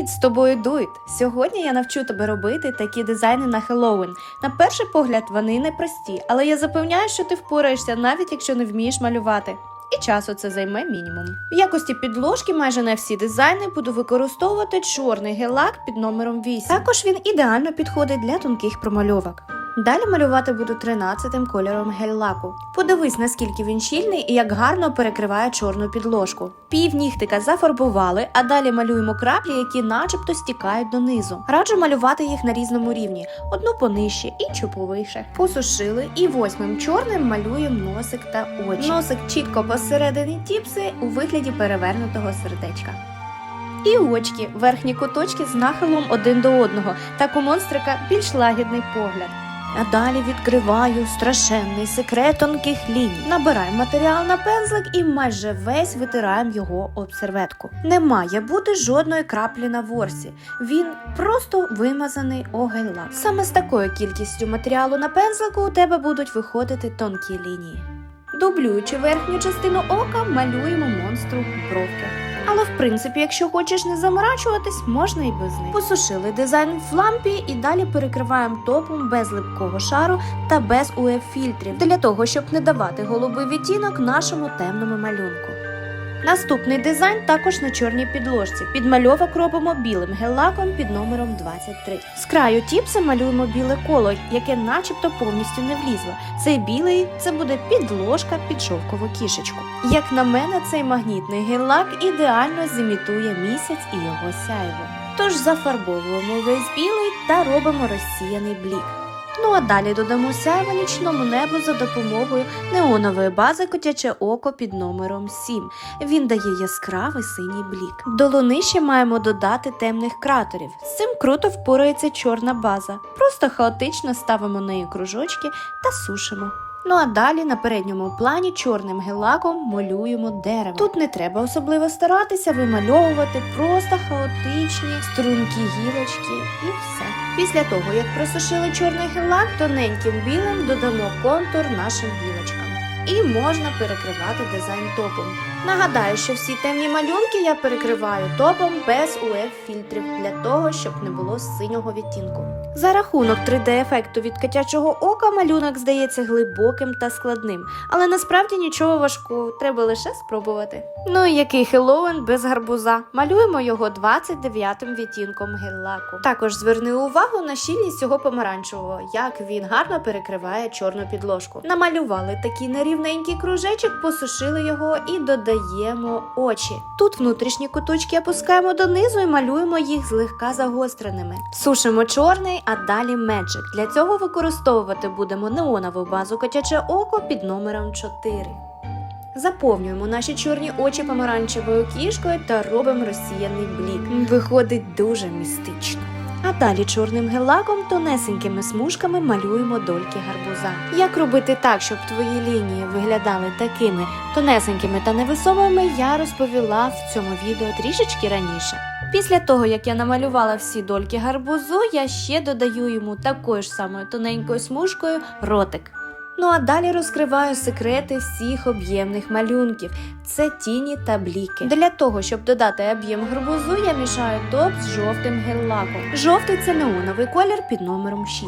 Привіт, з тобою Дует. Сьогодні я навчу тебе робити такі дизайни на Хеллоуін. На перший погляд вони непрості, але я запевняю, що ти впораєшся, навіть якщо не вмієш малювати. І часу це займе мінімум. В якості підложки майже на всі дизайни буду використовувати чорний гелак під номером 8. Також він ідеально підходить для тонких промальовок. Далі малювати буду 13-тим кольором гель-лаку. Подивись, наскільки він щільний і як гарно перекриває чорну підложку. Пів нігтика зафарбували, а далі малюємо краплі, які начебто стікають донизу. Раджу малювати їх на різному рівні: одну понижче, іншу повише. Посушили і восьмим чорним малюємо носик та очі. Носик чітко посередині тіпси у вигляді перевернутого сердечка. І очки, верхні куточки з нахилом один до одного, так у монстрика більш лагідний погляд. А далі відкриваю страшенний секрет тонких ліній. Набираємо матеріал на пензлик і майже весь витираємо його об серветку. Не має бути жодної краплі на ворсі. Він просто вимазаний огель-лак. Саме з такою кількістю матеріалу на пензлику у тебе будуть виходити тонкі лінії. Дублюючи верхню частину ока, малюємо монстру бровки. Принципі, якщо хочеш не заморачуватись, можна і без них. Посушили дизайн в лампі і далі перекриваємо топом без липкого шару та без УФ фільтрів для того, щоб не давати голубий відтінок нашому темному малюнку. Наступний дизайн також на чорній підложці. Підмальовок робимо білим гель-лаком під номером 23. З краю тіпса малюємо біле коло, яке начебто повністю не влізло. Цей білий це буде підложка під шовкову кішечку. Як на мене, цей магнітний гель-лак ідеально зімітує місяць і його сяйво. Тож зафарбовуємо весь білий та робимо розсіяний блік. Ну а далі додамо сяйво нічному небу за допомогою неонової бази котяче око під номером 7. Він дає яскравий синій блік. До луни ще маємо додати темних кратерів. З цим круто впорається чорна база. Просто хаотично ставимо неї кружочки та сушимо. Ну а далі на передньому плані чорним гелаком малюємо дерево. Тут не треба особливо старатися вимальовувати просто хаотичні струнки гілочки і все. Після того, як просушили чорний гелак, тоненьким білим додамо контур нашим гілочкам. І можна перекривати дизайн топом. Нагадаю, що всі темні малюнки я перекриваю топом без УФ фільтрів для того, щоб не було синього відтінку. За рахунок 3D-ефекту від котячого ока малюнок здається глибоким та складним, але насправді нічого важкого, треба лише спробувати. Ну і який Хеллоуін без гарбуза. Малюємо його 29-м відтінком гель-лаку. Також зверни увагу на щільність цього помаранчевого, як він гарно перекриває чорну підложку. Намалювали такий нерівненький кружечок, посушили його і додаємо очі. Тут внутрішні куточки опускаємо донизу і малюємо їх злегка загостреними. Сушимо чорний, а далі меджик. Для цього використовувати будемо неонову базу котяче око під номером 4. Заповнюємо наші чорні очі помаранчевою кішкою та робимо розсіяний блік. Виходить дуже містично. А далі чорним гелаком тонесенькими смужками малюємо дольки гарбуза. Як робити так, щоб твої лінії виглядали такими тонесенькими та невисовими, я розповіла в цьому відео трішечки раніше. Після того, як я намалювала всі дольки гарбузу, я ще додаю йому такою ж самою тоненькою смужкою ротик. Ну а далі розкриваю секрети всіх об'ємних малюнків. Це тіні та бліки. Для того, щоб додати об'єм гарбузу, я мішаю топ з жовтим гель-лаком. Жовтий це неоновий колір під номером 6.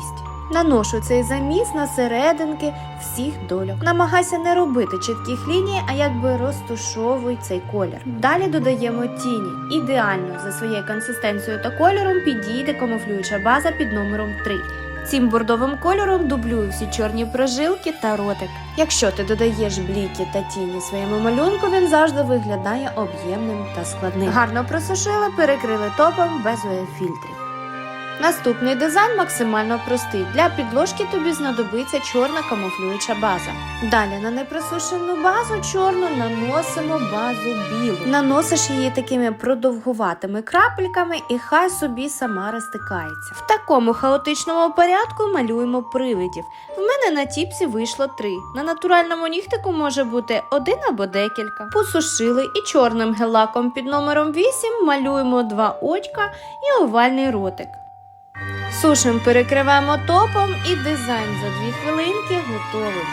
Наношу цей заміс на серединки всіх дольок. Намагайся не робити чітких ліній, а якби розтушовуй цей колір. Далі додаємо тіні. Ідеально за своєю консистенцією та кольором підійде камуфлююча база під номером 3. Цим бордовим кольором дублюю всі чорні прожилки та ротик. Якщо ти додаєш бліки та тіні своєму малюнку, він завжди виглядає об'ємним та складним. Гарно просушили, перекрили топом без фільтрів. Наступний дизайн максимально простий. Для підложки тобі знадобиться чорна камуфлююча база. Далі на непросушену базу чорну наносимо базу білу. Наносиш її такими продовгуватими крапельками і хай собі сама розтикається. В такому хаотичному порядку малюємо привидів. В мене на тіпсі вийшло три. На натуральному нігтику може бути один або декілька. Посушили і чорним гелаком під номером 8 малюємо два очка і овальний ротик. Сушим перекриваємо топом і дизайн за 2 хвилинки готовий.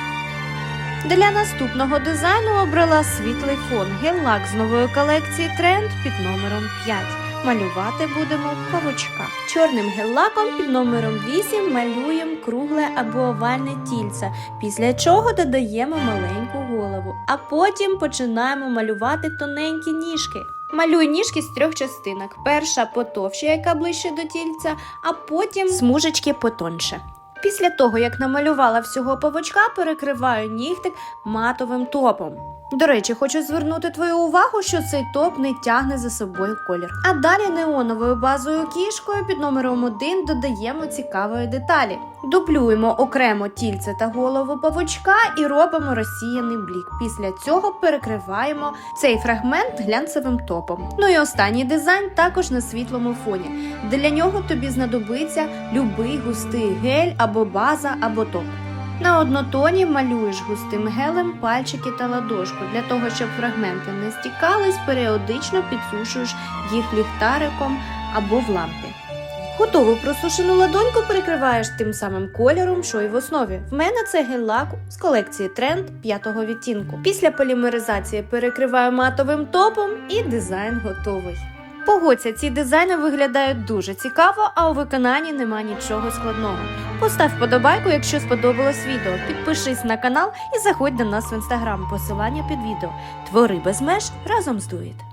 Для наступного дизайну обрала світлий фон гель-лак з нової колекції Тренд під номером 5. малювати будемо павучка. Чорним гель-лаком під номером 8 малюємо кругле або овальне тільце, після чого додаємо маленьку голову, а потім починаємо малювати тоненькі ніжки. Малюй ніжки з трьох частинок. Перша потовща, яка ближче до тільця, а потім смужечки потонше. Після того, як намалювала всього павучка, перекриваю нігтик матовим топом. До речі, хочу звернути твою увагу, що цей топ не тягне за собою колір. А далі неоновою базовою кішкою під номером 1 додаємо цікавої деталі. Дуплюємо окремо тільце та голову павучка і робимо розсіяний блік. Після цього перекриваємо цей фрагмент глянцевим топом. Ну і останній дизайн також на світлому фоні. Для нього тобі знадобиться любий густий гель або база, або топ. На однотоні малюєш густим гелем пальчики та ладошку. Для того, щоб фрагменти не стікались, періодично підсушуєш їх ліхтариком або в лампі. Готову просушену ладоньку перекриваєш тим самим кольором, що й в основі. В мене це гель-лак з колекції Тренд п'ятого відтінку. Після полімеризації перекриваю матовим топом і дизайн готовий. Погодься, ці дизайни виглядають дуже цікаво, а у виконанні нема нічого складного. Постав вподобайку, якщо сподобалось відео. Підпишись на канал і заходь до нас в інстаграм. Посилання під відео. Твори без меж разом з Дуїт.